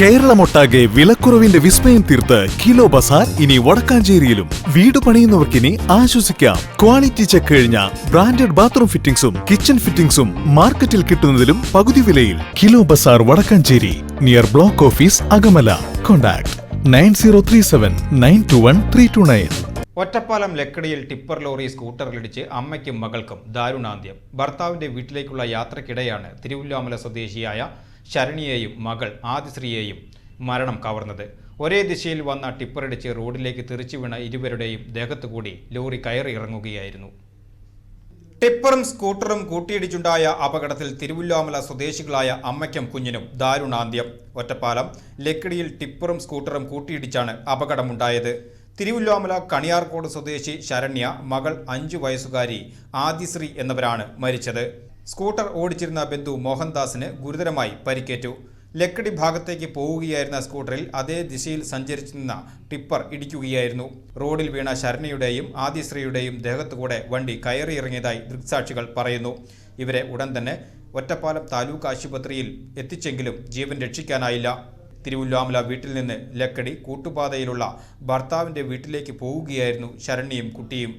കേരളമൊട്ടാകെ വിലക്കുറവിന്റെ വിസ്മയം തീർത്ത് കിലോ ബസാർ ഇനി വടക്കാഞ്ചേരിയിലും. വീട് പണിയുന്നവർക്കിനി ആശ്വസിക്കാം. ക്വാളിറ്റി ചെക്ക് കഴിഞ്ഞ ബ്രാൻഡഡ് ബാത്റൂം ഫിറ്റിംഗ്സും കിച്ചൺ ഫിറ്റിംഗ്സും മാർക്കറ്റിൽ കിട്ടുന്നതിലും പകുതി വിലയിൽ. Kilo bazaar Vadakkanchery near block office Akamala. Contact nine zero three seven nine two one three two nine. Ottapalam ലക്കടിയിൽ tipper lorry സ്കൂട്ടറിലിടിച്ച് അമ്മയ്ക്കും മകൾക്കും ദാരുണാന്ത്യം. ഭർത്താവിന്റെ വീട്ടിലേക്കുള്ള യാത്രക്കിടെയാണ് തിരുവല്ലാമല സ്വദേശിയായ ശരണിയെയും മകൾ ആദിശ്രീയെയും മരണം കവർന്നത്. ഒരേ ദിശയിൽ വന്ന ടിപ്പറിടിച്ച് റോഡിലേക്ക് തെറിച്ചു വീണ ഇരുവരുടെയും ദേഹത്തുകൂടി ലോറി കയറി ഇറങ്ങുകയായിരുന്നു. ടിപ്പറും സ്കൂട്ടറും കൂട്ടിയിടിച്ചുണ്ടായ അപകടത്തിൽ തിരുവല്ലാമല സ്വദേശികളായ അമ്മയ്ക്കും കുഞ്ഞിനും ദാരുണാന്ത്യം. ഒറ്റപ്പാലം ലക്കിടിയിൽ ടിപ്പറും സ്കൂട്ടറും കൂട്ടിയിടിച്ചാണ് അപകടമുണ്ടായത്. തിരുവല്ലാമല കണിയാർക്കോട് സ്വദേശി ശരണ്യ മകൾ അഞ്ചു വയസ്സുകാരി ആദിശ്രീ എന്നിവരാണ് മരിച്ചത്. സ്കൂട്ടർ ഓടിച്ചിരുന്ന ബന്ധു മോഹൻദാസിന് ഗുരുതരമായി പരിക്കേറ്റു. ലക്കടി ഭാഗത്തേക്ക് പോവുകയായിരുന്ന സ്കൂട്ടറിൽ അതേ ദിശയിൽ സഞ്ചരിച്ചിരുന്ന ടിപ്പർ ഇടിക്കുകയായിരുന്നു. റോഡിൽ വീണ ശരണിയുടെയും ആദിശ്രീയുടെയും ദേഹത്തുകൂടെ വണ്ടി കയറിയിറങ്ങിയതായി ദൃക്സാക്ഷികൾ പറയുന്നു. ഇവരെ ഉടൻ തന്നെ ഒറ്റപ്പാലം താലൂക്ക് ആശുപത്രിയിൽ എത്തിച്ചെങ്കിലും ജീവൻ രക്ഷിക്കാനായില്ല. തിരുവല്ലാമല വീട്ടിൽ നിന്ന് ലക്കടി കൂട്ടുപാതയിലുള്ള ഭർത്താവിന്റെ വീട്ടിലേക്ക് പോവുകയായിരുന്നു ശരണ്യയും കുട്ടിയും.